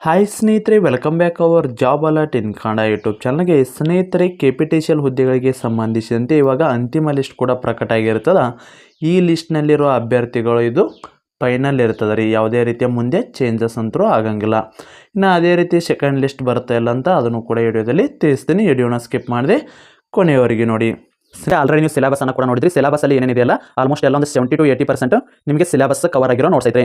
Hi ಸ್ನೇಹಿತರೆ welcome back our job alert in Kannada YouTube ಚಾನಲ್ಗೆ ಸ್ನೇಹಿತರೆ ಕೆಪಿಟೇಷಿಯಲ್ ಹುದ್ದೆಗಳಿಗೆ ಸಂಬಂಧಿಸಿದಂತೆ ಇವಾಗ ಅಂತಿಮ ಲಿಸ್ಟ್ ಕೂಡ ಪ್ರಕಟ ಆಗಿರ್ತದೆ ಈ ಲಿಸ್ಟ್ನಲ್ಲಿರುವ ಅಭ್ಯರ್ಥಿಗಳು ಇದು ಫೈನಲ್ ಇರ್ತದೆ ರೀ. ಯಾವುದೇ ರೀತಿಯ ಮುಂದೆ ಚೇಂಜಸ್ ಅಂತೂ ಆಗಂಗಿಲ್ಲ. ಇನ್ನು ಅದೇ ರೀತಿ ಸೆಕೆಂಡ್ ಲಿಸ್ಟ್ ಬರುತ್ತಾ ಇಲ್ಲ ಅಂತ ಅದನ್ನು ಕೂಡ ವಿಡಿಯೋದಲ್ಲಿ ತಿಳಿಸ್ತೀನಿ. ವಿಡಿಯೋನ ಸ್ಕಿಪ್ ಮಾಡಿದೆ ಕೊನೆಯವರೆಗೆ ನೋಡಿ. ಸರಿ ಆಲ್ರೆಡಿ ನೀವು ಸಿಲಬಸ್ ಅನ್ನು ಕೂಡ ನೋಡಿದ್ರಿ. ಸಿಲಬಸ್ ಅಲ್ಲಿ ಏನೇನಿದೆಯಲ್ಲ? ಆಲ್ಮೋಸ್ಟ್ ಎಲ್ಲ ಒಂದು ಸೆವೆಂಟಿ ಟು ಏಯ್ಟಿ ಪರ್ಸೆಂಟ್ ನಿಮಗೆ ಸಿಲಬಸ್ ಕವರ್ ಆಗಿರೋ ನೋಟ್ಸ್ ಐತೆ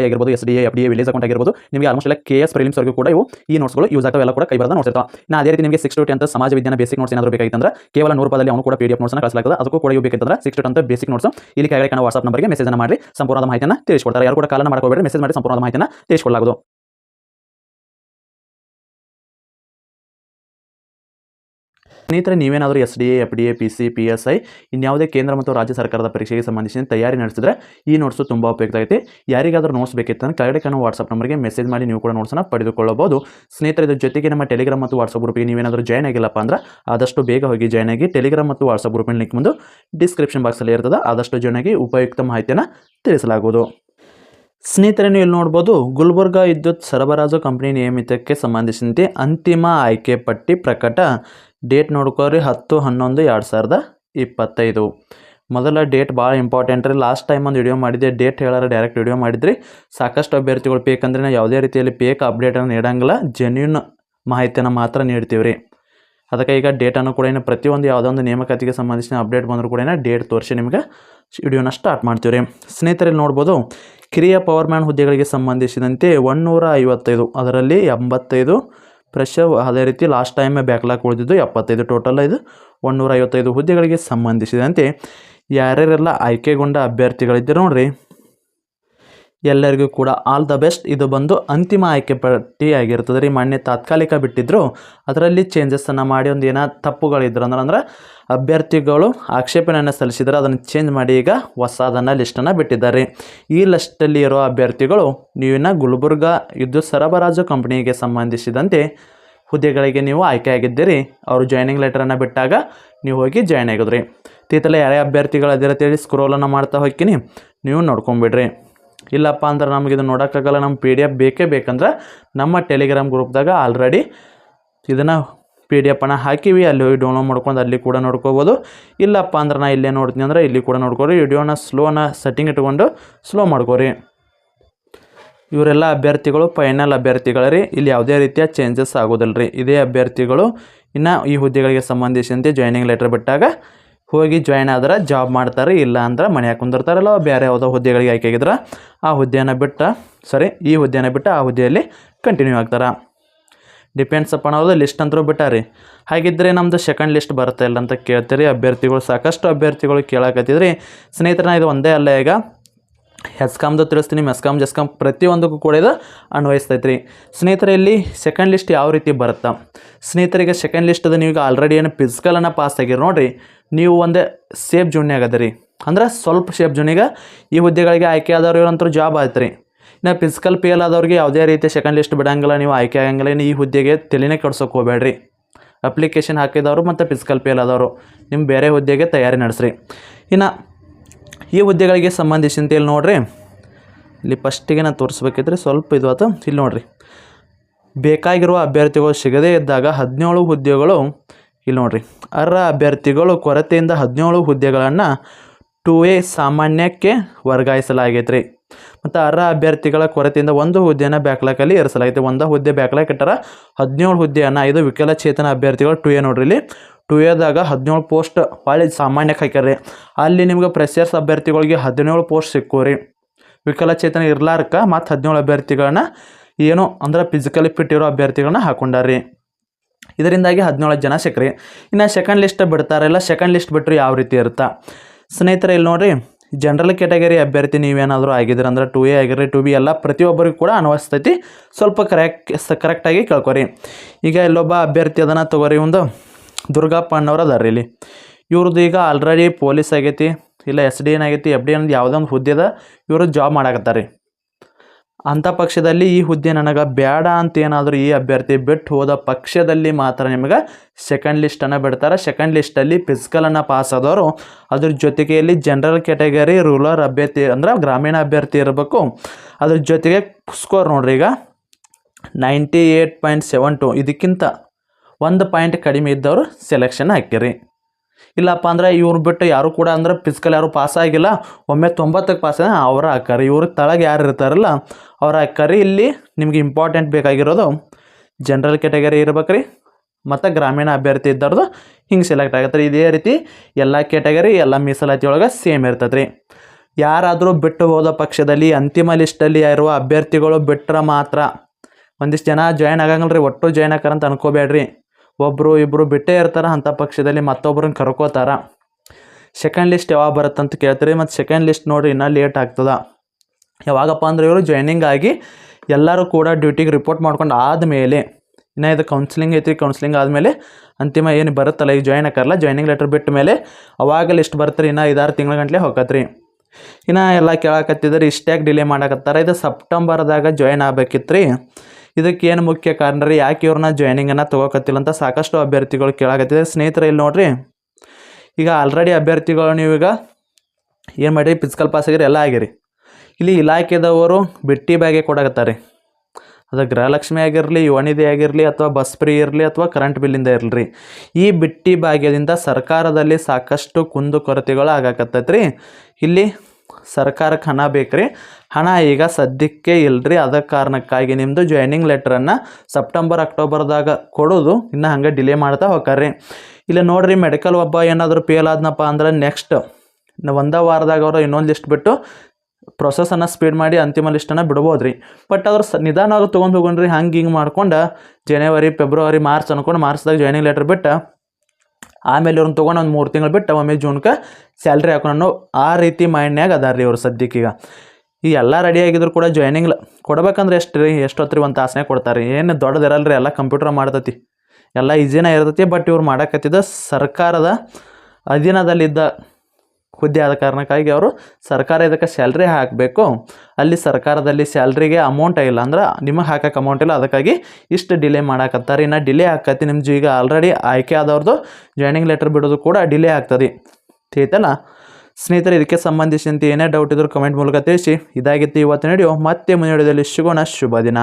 ಐ ಆಗಿರ್ಬೋದು S D F D village account ಆಗಿರ್ಬೋದು, ನಿಮಗೆ ಆಲ್ಮೋಸ್ಟ್ ಎಲ್ಲ ಕೆ ಎಸ್ ಪ್ರಿಲಿಮ್ಸ್ವರೆಗೂ ಕೂಡ ಇವು ಈ ನೋಟ್ಸ್ಗಳು ಯೂಸ್ ಆಗ್ತಾವೆ ಎಲ್ಲ ಕೂಡ ಕೈ ನೋಡ್ತಿರ್ತಾವೆ ನಾ ಅದೇ ರೀತಿ ನಿಮಗೆ ಸಿಕ್ಸ್ ಟು ಟೆಂತ್ ಸಮಾಜ ವಿಜ್ಞಾನ ಬೇಸಿಕ್ ನೋಟ್ಸ್ ಏನಾದರೂ ಬೇಕಾಗಿತ್ತಂದ್ರೆ, ಕೇವಲ ನೂರು ರೂಪಾಯಲ್ಲಿ ಅವನು ಕೂಡ ಪಿ ಡಿ ಎಫ್ ನೋಟ್ಸ್ನ ಅದಕ್ಕೂ ಕೂಡ ಇವು ಬೇಕಿತ್ತಂದ್ರೆ six to tenth basic notes ಇಲ್ಲಿ ಕೆಳಗಡೆ ಕಾಣುವ ವಾಟ್ಸ್ಆಪ್ ನಂಬರ್ಗೆ ಮೆಸೇಜ್ ಮಾಡಿ ಸಂಪೂರ್ಣ ಮಾಹಿತಿಯನ್ನು ತಿಳಿಸ್ಕೊಡ್ತಾರೆ. ಯಾರು ಕೂಡ ಕಾಲನ ಮಾಡ್ಕೋಬೇಡಿ ಮೆಸೇಜ್ ಮಾಡಿ ಸಂಪೂರ್ಣ ಮಾಹಿತಿಯನ್ನು ತಿಳಿಸ್ಕೊಡಲಾಗುವುದು ಸ್ನೇಹಿತರೆ, ನೀವೇನಾದರೂ S D A F D A P C P S I ಇನ್ಯಾವುದೇ ಕೇಂದ್ರ ಮತ್ತು ರಾಜ್ಯ ಸರ್ಕಾರದ ಪರೀಕ್ಷೆಗೆ ಸಂಬಂಧಿಸಿದಂತೆ ತಯಾರಿ ನಡೆಸಿದ್ರೆ ಈ ನೋಟ್ಸು ತುಂಬ ಉಪಯುಕ್ತ ಐತೆ ಯಾರಿಗಾದರೂ ನೋಟ್ಸ್ ಬೇಕಿತ್ತು ಕೆಳಗಡೆ ಕಾಣೋ ವಾಟ್ಸಪ್ ನಂಬರ್ಗೆ ಮೆಸೇಜ್ ಮಾಡಿ ನೀವು ಕೂಡ ನೋಟ್ಸನ್ನು ಪಡೆದುಕೊಳ್ಳಬಹುದು. ಸ್ನೇಹಿತರೆ, ಇದ್ರ ಜೊತೆಗೆ ನಮ್ಮ ಟೆಲಿಗ್ರಾಮ್ ಮತ್ತು ವಾಟ್ಸಪ್ ಗ್ರೂಪಿಗೆ ನೀವೇನಾದರೂ ಜಾಯ್ನ್ ಆಗಿಲ್ಲಪ್ಪ ಅಂದ್ರೆ ಆದಷ್ಟು ಬೇಗ ಹೋಗಿ ಜಾಯ್ನ್ ಆಗಿ ಟೆಲಿಗ್ರಾಮ್ ಮತ್ತು ವಾಟ್ಸಪ್ ಗ್ರೂಪಿನ ಲಿಂಕ್ ಮುಂದೆ ಡಿಸ್ಕ್ರಿಪ್ಷನ್ ಬಾಕ್ಸಲ್ಲಿ ಇರ್ತದೆ. ಆದಷ್ಟು ಜಾಯ್ನ್ ಉಪಯುಕ್ತ ಮಾಹಿತಿಯನ್ನು ತಿಳಿಸಲಾಗುವುದು. ಸ್ನೇಹಿತರೆ, ನೀವು ಇಲ್ಲಿ ನೋಡ್ಬೋದು, ಗುಲ್ಬರ್ಗಾ ವಿದ್ಯುತ್ ಸರಬರಾಜು ಕಂಪನಿ ನಿಯಮಿತಕ್ಕೆ ಸಂಬಂಧಿಸಿದಂತೆ ಅಂತಿಮ ಆಯ್ಕೆ ಪಟ್ಟಿ ಪ್ರಕಟ. ಡೇಟ್ ನೋಡ್ಕೋರಿ ಹತ್ತು, ಹನ್ನೊಂದು, ಎರಡು ಸಾವಿರದ ಇಪ್ಪತ್ತೈದು. ಮೊದಲ ಡೇಟ್ ಭಾಳ ಇಂಪಾರ್ಟೆಂಟ್ ರೀ. ಲಾಸ್ಟ್ ಟೈಮ್ ಒಂದು ವಿಡಿಯೋ ಮಾಡಿದ್ದೆ ಡೇಟ್ ಹೇಳಾರ ಡೈರೆಕ್ಟ್ ವಿಡಿಯೋ ಮಾಡಿದ್ರಿ. ಸಾಕಷ್ಟು ಅಭ್ಯರ್ಥಿಗಳು ಬೇಕಂದ್ರೆ ನಾವು ಯಾವುದೇ ರೀತಿಯಲ್ಲಿ ಪೇಕ್ ಅಪ್ಡೇಟನ್ನು ನೀಡಂಗಿಲ್ಲ. ಜೆನ್ಯೂನ್ ಮಾಹಿತಿಯನ್ನು ಮಾತ್ರ ನೀಡ್ತೀವಿ ರೀ ಅದಕ್ಕೆ ಈಗ ಡೇಟನ್ನು ಕೂಡ ಏನು ಪ್ರತಿಯೊಂದು ಯಾವುದೋ ಒಂದು ನೇಮಕಾತಿಗೆ ಸಂಬಂಧಿಸಿದ ಅಪ್ಡೇಟ್ ಬಂದರೂ ಕೂಡ ಡೇಟ್ ತೋರಿಸಿ ನಿಮಗೆ ವಿಡಿಯೋನ ಸ್ಟಾರ್ಟ್ ಮಾಡ್ತೀವಿ ರೀ ಸ್ನೇಹಿತರಲ್ಲಿ ನೋಡ್ಬೋದು. ಕಿರಿಯ ಪವರ್ ಮ್ಯಾನ್ ಹುದ್ದೆಗಳಿಗೆ ಸಂಬಂಧಿಸಿದಂತೆ ಒನ್ನೂರ ಐವತ್ತೈದು, ಅದರಲ್ಲಿ ಎಂಬತ್ತೈದು ಫ್ರೆಶ್ ಅದೇ ರೀತಿ ಲಾಸ್ಟ್ ಟೈಮ್ ಬ್ಯಾಕ್ಲಾಗ್ ಉಳಿದಿದ್ದು ಎಪ್ಪತ್ತೈದು ಟೋಟಲ್ ಇದು. ಒನ್ನೂರ ಐವತ್ತೈದು ಹುದ್ದೆಗಳಿಗೆ ಸಂಬಂಧಿಸಿದಂತೆ ಯಾರ್ಯಾರೆಲ್ಲ ಆಯ್ಕೆಗೊಂಡ ಅಭ್ಯರ್ಥಿಗಳಿದ್ದರು ನೋಡ್ರಿ. ಎಲ್ಲರಿಗೂ ಕೂಡ ಆಲ್ ದ ಬೆಸ್ಟ್ ಇದು ಬಂದು ಅಂತಿಮ ಆಯ್ಕೆ ಪಟ್ಟಿ ಆಗಿರ್ತದೆ ರೀ ಮೊನ್ನೆ ತಾತ್ಕಾಲಿಕ ಬಿಟ್ಟಿದ್ರು. ಅದರಲ್ಲಿ ಚೇಂಜಸ್ಸನ್ನು ಮಾಡಿ ಒಂದು ಏನೋ ತಪ್ಪುಗಳಿದ್ರು. ಅಂದ್ರೆ, ಅಂದರೆ ಅಭ್ಯರ್ಥಿಗಳು ಆಕ್ಷೇಪಣೆಯನ್ನು ಸಲ್ಲಿಸಿದರೆ ಅದನ್ನು ಚೇಂಜ್ ಮಾಡಿ ಈಗ ಹೊಸದನ್ನು ಲಿಸ್ಟನ್ನು ಬಿಟ್ಟಿದ್ದಾರೆ. ಈ ಲಿಸ್ಟಲ್ಲಿ ಇರೋ ಅಭ್ಯರ್ಥಿಗಳು ನೀವಿನ ಗುಲ್ಬರ್ಗಾ ವಿದ್ಯುತ್ ಸರಬರಾಜು ಕಂಪನಿಗೆ ಸಂಬಂಧಿಸಿದಂತೆ ಹುದ್ದೆಗಳಿಗೆ ನೀವು ಆಯ್ಕೆ ಆಗಿದ್ದೀರಿ. ಅವರು ಜಾಯ್ನಿಂಗ್ ಲೆಟರನ್ನು ಬಿಟ್ಟಾಗ ನೀವು ಹೋಗಿ ಜಾಯ್ನ್ ಆಗಿದ್ರಿ. ತೀತಲ ಯಾರೇ ಅಭ್ಯರ್ಥಿಗಳು ಅದಿರತ್ತೇಳಿ ಸ್ಕ್ರೋಲನ್ನು ಮಾಡ್ತಾ ಹೋಗ್ತೀನಿ. ನೀವು ನೋಡ್ಕೊಂಬಿಡ್ರಿ ಇಲ್ಲಪ್ಪ ಅಂದ್ರೆ ನಮ್ಗೆ ಇದು ನೋಡೋಕ್ಕಾಗಲ್ಲ ನಮ್ಮ ಪಿ ಡಿ ಎಫ್ ಬೇಕೇ ಬೇಕಂದ್ರೆ ನಮ್ಮ ಟೆಲಿಗ್ರಾಮ್ ಗ್ರೂಪ್ದಾಗ ಆಲ್ರೆಡಿ ಇದನ್ನು ಪಿ ಡಿ ಎಫನ್ನು ಹಾಕಿವಿ, ಅಲ್ಲಿ ಹೋಗಿ ಡೌನ್ಲೋಡ್ ಮಾಡ್ಕೊಂಡು ಅಲ್ಲಿ ಕೂಡ ನೋಡ್ಕೋಬೋದು. ಇಲ್ಲಪ್ಪ ಅಂದ್ರೆ ನಾ ಇಲ್ಲೇ ನೋಡ್ತೀನಿ ಅಂದ್ರೆ ಇಲ್ಲಿ ಕೂಡ ನೋಡ್ಕೋರಿ ವಿಡಿಯೋನ ಸ್ಲೋನ ಸೆಟ್ಟಿಂಗ್ ಇಟ್ಕೊಂಡು ಸ್ಲೋ ಮಾಡ್ಕೋರಿ. ಇವರೆಲ್ಲ ಅಭ್ಯರ್ಥಿಗಳು ಫೈನಲ್ ಅಭ್ಯರ್ಥಿಗಳು ರೀ ಇಲ್ಲಿ ಯಾವುದೇ ರೀತಿಯ ಚೇಂಜಸ್ ಆಗೋದಿಲ್ಲ ರೀ ಇದೇ ಅಭ್ಯರ್ಥಿಗಳು ಇನ್ನು ಈ ಹುದ್ದೆಗಳಿಗೆ ಸಂಬಂಧಿಸಿದಂತೆ ಜಾಯ್ನಿಂಗ್ ಲೆಟರ್ ಬಿಟ್ಟಾಗ ಹೋಗಿ ಜಾಯ್ನ್ ಆದ್ರೆ ಜಾಬ್ ಮಾಡ್ತಾರೆ, ಇಲ್ಲ ಅಂದ್ರೆ ಮನ್ಯಾಗ ಕುಂದಿರ್ತಾರಲ್ಲ ಬೇರೆ ಯಾವುದೋ ಹುದ್ದೆಗಳಿಗೆ ಆಯ್ಕೆ ಆಗಿದ್ರೆ, ಆ ಹುದ್ದೆಯನ್ನು ಬಿಟ್ಟು ಸರಿ ಈ ಹುದ್ದೆನ ಬಿಟ್ಟು ಆ ಹುದ್ದೆಯಲ್ಲಿ ಕಂಟಿನ್ಯೂ ಆಗ್ತಾರೆ. ಡಿಪೆಂಡ್ಸ್ ಅಪ್ ಅನ್ನೋದು ಲಿಸ್ಟ್ ಅಂತರೂ ಬಿಟ್ಟಾರಿ. ಹಾಗಿದ್ದರೆ ನಮ್ಮದು ಸೆಕೆಂಡ್ ಲಿಸ್ಟ್ ಬರುತ್ತೆ ಇಲ್ಲ ಅಂತ ಕೇಳ್ತೀರಿ, ಅಭ್ಯರ್ಥಿಗಳು ಸಾಕಷ್ಟು ಅಭ್ಯರ್ಥಿಗಳು ಕೇಳಕತ್ತಿದ್ರಿ. ಸ್ನೇಹಿತರನ್ನ ಇದು ಒಂದೇ ಅಲ್ಲ ಈಗ. ಹೆಸ್ಕಾಮ್ದು ತಿಳಿಸ್ತೀನಿ ಮೆಸ್ಕಾಮ್ ಜಸ್ಕಾಮ್ ಪ್ರತಿಯೊಂದಕ್ಕೂ ಕೂಡ ಇದು ಅನ್ವಯಿಸ್ತೈತ್ರಿ. ಸ್ನೇಹಿತರೆ, ಇಲ್ಲಿ ಸೆಕೆಂಡ್ ಲಿಸ್ಟ್ ಯಾವ ರೀತಿ ಬರುತ್ತಾ? ಸ್ನೇಹಿತರಿಗೆ ಸೆಕೆಂಡ್ ಲಿಸ್ಟದ ನೀವು ಆಲ್ರೆಡಿ ಏನು ಫಿಸಿಕಲನ್ನು ಪಾಸ್ ಆಗಿರೋ ನೋಡಿರಿ. ನೀವು ಒಂದೇ ಸೇಫ್ ಜೋನ್ಯಾಗ ರೀ ಅಂದ್ರೆ ಸ್ವಲ್ಪ ಸೇಫ್ ಜೋನಿಗೆ ಈ ಹುದ್ದೆಗಳಿಗೆ ಆಯ್ಕೆ ಆದವ್ರು ಇವ್ರಂತೂ ಜಾಬ್ ಆಯ್ತು ರೀ ಇನ್ನು ಫಿಸಿಕಲ್ ಪೇಲ್ ಆದವ್ರಿಗೆ ಯಾವುದೇ ರೀತಿ ಸೆಕೆಂಡ್ ಲಿಸ್ಟ್ ಬಿಡಂಗಿಲ್ಲ, ನೀವು ಆಯ್ಕೆ ಆಗಂಗಿಲ್ಲ, ಇನ್ನು ಈ ಹುದ್ದೆಗೆ ತಲೆನೇ ಕೆಡ್ಸೋಕೆ ಹೋಗ್ಬೇಡ್ರಿ. ಅಪ್ಲಿಕೇಶನ್ ಹಾಕಿದವರು ಮತ್ತು ಫಿಸಿಕಲ್ ಪೇಲ್ ಆದವರು. ನಿಮ್ಮ ಬೇರೆ ಹುದ್ದೆಗೆ ತಯಾರಿ ನಡೆಸ್ರಿ. ಇನ್ನು ಈ ಹುದ್ದೆಗಳಿಗೆ ಸಂಬಂಧಿಸಿದಂತೆ ಇಲ್ಲಿ ನೋಡಿರಿ. ಇಲ್ಲಿ ಫಸ್ಟಿಗೆ ನಾನು ತೋರಿಸ್ಬೇಕಿದ್ರೆ ಸ್ವಲ್ಪ ಇದು ಆಯ್ತು ಇಲ್ಲಿ ನೋಡಿರಿ. ಬೇಕಾಗಿರುವ ಅಭ್ಯರ್ಥಿಗಳು ಸಿಗದೇ ಇದ್ದಾಗ ಹದಿನೇಳು ಹುದ್ದೆಗಳು ಇಲ್ಲಿ ನೋಡ್ರಿ. ಅರ್ಹ ಅಭ್ಯರ್ಥಿಗಳು ಕೊರತೆಯಿಂದ ಹದಿನೇಳು ಹುದ್ದೆಗಳನ್ನು ಟು ಎ ಸಾಮಾನ್ಯಕ್ಕೆ ವರ್ಗಾಯಿಸಲಾಗೈತೆ ರೀ ಮತ್ತು ಅರ್ಹ ಅಭ್ಯರ್ಥಿಗಳ ಕೊರತೆಯಿಂದ ಒಂದು ಹುದ್ದೆಯನ್ನು ಬ್ಯಾಕ್ಲಾಕಲ್ಲಿ ಇರಿಸಲಾಗಿದೆ ಒಂದು ಹುದ್ದೆ ಬ್ಯಾಕ್ಲಾಕ್ ಇಟ್ಟಾರ ಹದಿನೇಳು ಹುದ್ದೆಯನ್ನು ಐದು ವಿಕಲಚೇತನ ಅಭ್ಯರ್ಥಿಗಳು ಟು ಎ ನೋಡ್ರಿ ಇಲ್ಲಿ. ಟು ಎದಾಗ ಹದಿನೇಳು ಪೋಸ್ಟ್ ಹೊಳ್ಳಿ ಸಾಮಾನ್ಯಕ್ಕೆ ಹಾಕ್ಯಾರ್ರಿ. ಅಲ್ಲಿ ನಿಮ್ಗೆ ಪ್ರೆಸರ್ಸ್ ಅಭ್ಯರ್ಥಿಗಳಿಗೆ ಹದಿನೇಳು ಪೋಸ್ಟ್ ಸಿಕ್ಕೋ ರೀ ವಿಕಲಚೇತನ ಇರ್ಲಾರ್ಕ ಮತ್ತು ಹದಿನೇಳು ಅಭ್ಯರ್ಥಿಗಳನ್ನ ಏನು ಅಂದ್ರೆ ಫಿಸಿಕಲಿ ಫಿಟ್ ಇರೋ ಅಭ್ಯರ್ಥಿಗಳನ್ನ ಹಾಕೊಂಡಾರ್ರಿ. ಇದರಿಂದಾಗಿ ಹದಿನೇಳು ಜನ ಸಿಕ್ರಿ ಇನ್ನು ಸೆಕೆಂಡ್ ಲಿಸ್ಟ್ ಬಿಡ್ತಾರಲ್ಲ ಸೆಕೆಂಡ್ ಲಿಸ್ಟ್ ಬಿಟ್ಟರೆ ಯಾವ ರೀತಿ ಇರುತ್ತೆ? ಸ್ನೇಹಿತರೆ, ಇಲ್ಲಿ ನೋಡಿರಿ ಜನರಲ್ ಕ್ಯಾಟಗರಿ ಅಭ್ಯರ್ಥಿ ನೀವೇನಾದರೂ ಆಗಿದ್ರೆ ಅಂದ್ರೆ ಟು ಎ ಆಗಿರಿ ಟು ಬಿ ಎಲ್ಲ ಪ್ರತಿಯೊಬ್ಬರಿಗೂ ಕೂಡ ಅನ್ವಯಿಸ್ತೈತಿ ಸ್ವಲ್ಪ ಕರೆಕ್ಟ್ ಕರೆಕ್ಟಾಗಿ ಕೇಳ್ಕೊರಿ. ಈಗ ಇಲ್ಲೊಬ್ಬ ಅಭ್ಯರ್ಥಿ ಅದನ್ನು ತಗೋರಿ ಒಂದು ದುರ್ಗಪ್ಪ ಅಣ್ಣವ್ರು ಅದಾರ ಇಲ್ಲಿ. ಇವ್ರದ್ದು ಈಗ ಆಲ್ರೆಡಿ ಪೊಲೀಸ್ ಆಗೈತಿ, ಇಲ್ಲ ಎಸ್ ಡಿ ಏನಾಗೈತಿ ಎಫ್ ಡಿ ಎನ್ ಯಾವುದೋ ಒಂದು ಹುದ್ದೆ ಅದ. ಇವರು ಜಾಬ್ ಮಾಡಾಕತ್ತಾರೆ. ಅಂಥ ಪಕ್ಷದಲ್ಲಿ ಈ ಹುದ್ದೆ ನನಗೆ ಬೇಡ ಅಂತ ಏನಾದರೂ ಈ ಅಭ್ಯರ್ಥಿ ಬಿಟ್ಟು ಹೋದ ಪಕ್ಷದಲ್ಲಿ ಮಾತ್ರ ನಿಮಗೆ ಸೆಕೆಂಡ್ ಲಿಸ್ಟನ್ನು ಬಿಡ್ತಾರೆ. ಸೆಕೆಂಡ್ ಲಿಸ್ಟಲ್ಲಿ ಫಿಸಿಕಲನ್ನು ಪಾಸ್ ಆದವರು. ಅದ್ರ ಜೊತೆಗೆಯಲ್ಲಿ ಜನರಲ್ ಕ್ಯಾಟಗರಿ ರೂರಲ್ ಅಭ್ಯರ್ಥಿ ಅಂದ್ರೆ ಗ್ರಾಮೀಣ ಅಭ್ಯರ್ಥಿ ಇರಬೇಕು. ಅದ್ರ ಜೊತೆಗೆ ಸ್ಕೋರ್ ನೋಡ್ರಿ ಈಗ ninety eight point seven two ಇದಕ್ಕಿಂತ ಒಂದು ಪಾಯಿಂಟ್ ಕಡಿಮೆ ಇದ್ದವರು ಸೆಲೆಕ್ಷನ್ ಹಾಕಿರಿ. ಇಲ್ಲಪ್ಪ ಅಂದ್ರೆ ಇವ್ರು ಬಿಟ್ಟು ಯಾರು ಕೂಡ ಅಂದ್ರೆ ಫಿಸಿಕಲ್ ಯಾರು ಪಾಸ್ ಆಗಿಲ್ಲ. ಒಮ್ಮೆ ತೊಂಬತ್ತಕ್ಕೆ ಪಾಸ್ ಆದ ಅವರ ಹಾಕಾರಿ ಇವ್ರ ತಳಗೆ ಯಾರು ಇರ್ತಾರಲ್ಲ, ಅವ್ರ ಹಾಕಾರಿ ಇಲ್ಲಿ ನಿಮ್ಗೆ ಇಂಪಾರ್ಟೆಂಟ್ ಬೇಕಾಗಿರೋದು. ಜನರಲ್ ಕ್ಯಾಟಗರಿ ಇರ್ಬೇಕ್ರಿ, ಮತ್ತು ಗ್ರಾಮೀಣ ಅಭ್ಯರ್ಥಿ ಇದ್ದವ್ರದ್ದು ಹಿಂಗೆ ಸೆಲೆಕ್ಟ್ ಆಗತ್ತೆ ರೀ. ಇದೇ ರೀತಿ ಎಲ್ಲ ಕ್ಯಾಟಗರಿ ಎಲ್ಲ ಮೀಸಲಾತಿ ಒಳಗೆ ಸೇಮ್ ಇರ್ತದೆ ರೀ ಯಾರಾದರೂ ಬಿಟ್ಟು ಹೋದ ಪಕ್ಷದಲ್ಲಿ ಅಂತಿಮ ಲಿಸ್ಟಲ್ಲಿ ಇರುವ ಅಭ್ಯರ್ಥಿಗಳು ಬಿಟ್ಟರೆ ಮಾತ್ರ ಒಂದಿಷ್ಟು ಜನ ಜಾಯ್ನ್ ಆಗಂಗಿಲ್ಲ ರೀ ಒಟ್ಟು ಜಾಯ್ನ್ ಅಂತ ಅನ್ಕೋಬೇಡ್ರಿ. ಒಬ್ಬರು ಇಬ್ಬರು ಬಿಟ್ಟೇ ಇರ್ತಾರೆ ಅಂಥ ಪಕ್ಷದಲ್ಲಿ ಮತ್ತೊಬ್ಬರನ್ನ ಕರ್ಕೋತಾರ. ಸೆಕೆಂಡ್ ಲಿಸ್ಟ್ ಯಾವಾಗ ಬರುತ್ತೆ ಅಂತ ಕೇಳ್ತೀರಿ, ಮತ್ತು ಸೆಕೆಂಡ್ ಲಿಸ್ಟ್ ನೋಡಿ ಇನ್ನೂ ಲೇಟ್ ಆಗ್ತದೆ. ಯಾವಾಗಪ್ಪ ಅಂದ್ರೆ ಇವರು ಜಾಯ್ನಿಂಗ್ ಆಗಿ ಎಲ್ಲರೂ ಕೂಡ ಡ್ಯೂಟಿಗೆ ರಿಪೋರ್ಟ್ ಮಾಡ್ಕೊಂಡು ಆದಮೇಲೆ, ಇನ್ನು ಇದು ಕೌನ್ಸಿಲಿಂಗ್ ಐತಿ ಕೌನ್ಸಿಲಿಂಗ್ ಆದಮೇಲೆ ಅಂತಿಮ ಏನು ಬರುತ್ತಲ್ಲ, ಈಗ ಜಾಯ್ನ್ ಆಕರಲ್ಲ ಜಾಯ್ನಿಂಗ್ ಲೆಟರ್ ಬಿಟ್ಟ ಮೇಲೆ ಅವಾಗ ಲಿಸ್ಟ್ ಬರ್ತಾರೆ, ಇನ್ನೂ ಐದಾರು ತಿಂಗಳ ಗಂಟ್ಲೆ ಹೋಗತ್ರಿ. ಇನ್ನು ಎಲ್ಲ ಕೇಳಕತ್ತಿದ್ರೆ, ಇಷ್ಟ್ಯಾಕೆ ಡಿಲೇ ಮಾಡಕತ್ತಾರೆ. ಇದು ಸೆಪ್ಟೆಂಬರ್ದಾಗ ಜಾಯ್ನ್ ಆಗ್ಬೇಕಿತ್ತು ರೀ ಇದಕ್ಕೆ ಏನು ಮುಖ್ಯ ಕಾರಣ ರೀ? ಯಾಕೆ ಇವ್ರನ್ನ ಜಾಯ್ನಿಂಗನ್ನು ತೊಗೋಕತ್ತಿಲ್ಲ ಅಂತ ಸಾಕಷ್ಟು ಅಭ್ಯರ್ಥಿಗಳು ಕೇಳಾಕತ್ತಿದೆ. ಸ್ನೇಹಿತರೆ, ಇಲ್ಲಿ ನೋಡಿರಿ. ಈಗ ಆಲ್ರೆಡಿ ಅಭ್ಯರ್ಥಿಗಳು ನೀವೀಗ ಏನು ಮಾಡಿರಿ? ಫಿಸಿಕಲ್ ಪಾಸ್ ಆಗಿರಿ, ಎಲ್ಲ ಆಗಿರಿ. ಇಲ್ಲಿ ಇಲಾಖೆದವರು ಬಿಟ್ಟಿ ಬ್ಯಾಗೆ ಕೊಡಕತ್ತಾರೆ. ಅದು ಗೃಹಲಕ್ಷ್ಮಿ ಆಗಿರಲಿ, ಯುವನಿಧಿ ಆಗಿರಲಿ, ಅಥವಾ ಬಸ್ ಫ್ರೀ ಇರಲಿ, ಅಥವಾ ಕರೆಂಟ್ ಬಿಲ್ಲಿಂದ ಇರಲಿ ಈ ಬಿಟ್ಟಿ ಭಾಗ್ಯದಿಂದ ಸರ್ಕಾರದಲ್ಲಿ ಸಾಕಷ್ಟು ಕುಂದು ಕೊರತೆಗಳು ಆಗಾಕತ್ತೈತ್ರಿ. ಇಲ್ಲಿ ಸರ್ಕಾರಕ್ಕೆ ಹಣ ಬೇಕ್ರಿ. ಹಣ ಈಗ ಸದ್ಯಕ್ಕೆ ಇಲ್ಲರಿ ಅದ ಕಾರಣಕ್ಕಾಗಿ ನಿಮ್ಮದು ಜಾಯ್ನಿಂಗ್ ಲೆಟ್ರನ್ನು ಸೆಪ್ಟೆಂಬರ್ ಅಕ್ಟೋಬರ್ದಾಗ ಕೊಡೋದು. ಇನ್ನು ಹಂಗೆ ಡಿಲೇ ಮಾಡ್ತಾ ಹೋಗ್ರಿ. ಇಲ್ಲ ನೋಡ್ರಿ ಮೆಡಿಕಲ್ ಒಬ್ಬ ಏನಾದರೂ ಫೇಲ್ ಆದ್ನಪ್ಪ ಅಂದ್ರೆ ನೆಕ್ಸ್ಟ್ ಒಂದೇ ವಾರದಾಗ ಅವರು ಇನ್ನೊಂದು ಲಿಸ್ಟ್ ಬಿಟ್ಟು ಪ್ರೊಸೆಸನ್ನು ಸ್ಪೀಡ್ ಮಾಡಿ ಅಂತಿಮ ಲಿಸ್ಟನ್ನು ಬಿಡ್ಬೋದು ರೀ ಬಟ್ ಅದ್ರ ಸ ನಿಧಾನವಾಗಿ ತೊಗೊಂಡು ಹೋಗೋಣ್ರಿ ಹಂಗೆ ಹಿಂಗೆ ಮಾಡ್ಕೊಂಡು ಜನವರಿ ಫೆಬ್ರವರಿ ಮಾರ್ಚ್ ಅನ್ಕೊಂಡು ಮಾರ್ಚ್ದಾಗ ಜಾಯ್ನಿಂಗ್ ಲೆಟ್ರ್ ಬಿಟ್ಟು ಆಮೇಲೆ ಇವ್ರನ್ನ ತೊಗೊಂಡು ಒಂದು ಮೂರು ತಿಂಗಳು ಬಿಟ್ಟು ಒಮ್ಮೆ ಜೂನ್ಗೆ ಸ್ಯಾಲ್ರಿ ಹಾಕೊಂಡು ಆ ರೀತಿ ಮೈಂಡ್ನ್ಯಾಗ ಅದಾರ ರೀ ಅವ್ರು ಸದ್ಯಕ್ಕೀಗ ಈ ಎಲ್ಲ ರೆಡಿ ಆಗಿದ್ರು ಕೂಡ ಜಾಯ್ನಿಂಗ್ ಕೊಡ್ಬೇಕಂದ್ರೆ ಎಷ್ಟು ರೀ, ಎಷ್ಟು ಹೊತ್ತು ರೀ ಒಂದು ತಾಸನೇ ಕೊಡ್ತಾರೆ ಏನು ದೊಡ್ಡದಿರಲ್ಲ ರೀ ಎಲ್ಲ ಕಂಪ್ಯೂಟರ್ ಮಾಡ್ತತಿ. ಎಲ್ಲ ಈಸಿನೇ ಇರ್ತೈತಿ ಬಟ್ ಇವ್ರು ಮಾಡಕತ್ತಿದ್ದ ಸರ್ಕಾರದ ಅಧೀನದಲ್ಲಿದ್ದ ಹುದ್ದೆ ಆದ ಕಾರಣಕ್ಕಾಗಿ ಅವರು ಸರ್ಕಾರ ಇದಕ್ಕೆ ಸ್ಯಾಲ್ರಿ ಹಾಕಬೇಕು. ಅಲ್ಲಿ ಸರ್ಕಾರದಲ್ಲಿ ಸ್ಯಾಲ್ರಿಗೆ ಅಮೌಂಟ್ ಇಲ್ಲ ಅಂದ್ರೆ ನಿಮಗೆ ಹಾಕಕ್ಕೆ ಅಮೌಂಟ್ ಇಲ್ಲ. ಅದಕ್ಕಾಗಿ ಇಷ್ಟು ಡಿಲೇ ಮಾಡಾಕತ್ತಾರೆ. ಇನ್ನು ಡಿಲೇ ಆಕತಿ ನಿಮ್ದು ಈಗ ಆಲ್ರೆಡಿ ಆಯ್ಕೆ ಆದವ್ರದ್ದು ಜಾಯ್ನಿಂಗ್ ಲೆಟರ್ ಬಿಡೋದು ಕೂಡ ಡಿಲೇ ಆಗ್ತದೆ. ತಿಳಿತಲ್ಲ ಸ್ನೇಹಿತರೆ, ಇದಕ್ಕೆ ಸಂಬಂಧಿಸಿದಂತೆ ಏನೇ ಡೌಟ್ ಇದ್ರೂ ಕಮೆಂಟ್ ಮೂಲಕ ತಿಳಿಸಿ. ಇದಾಗಿತ್ತು ಇವತ್ತು ವಿಡಿಯೋ ಮತ್ತೆ ಮುಂದಿನ ಶುಗೋಣ ಶುಭ ದಿನ.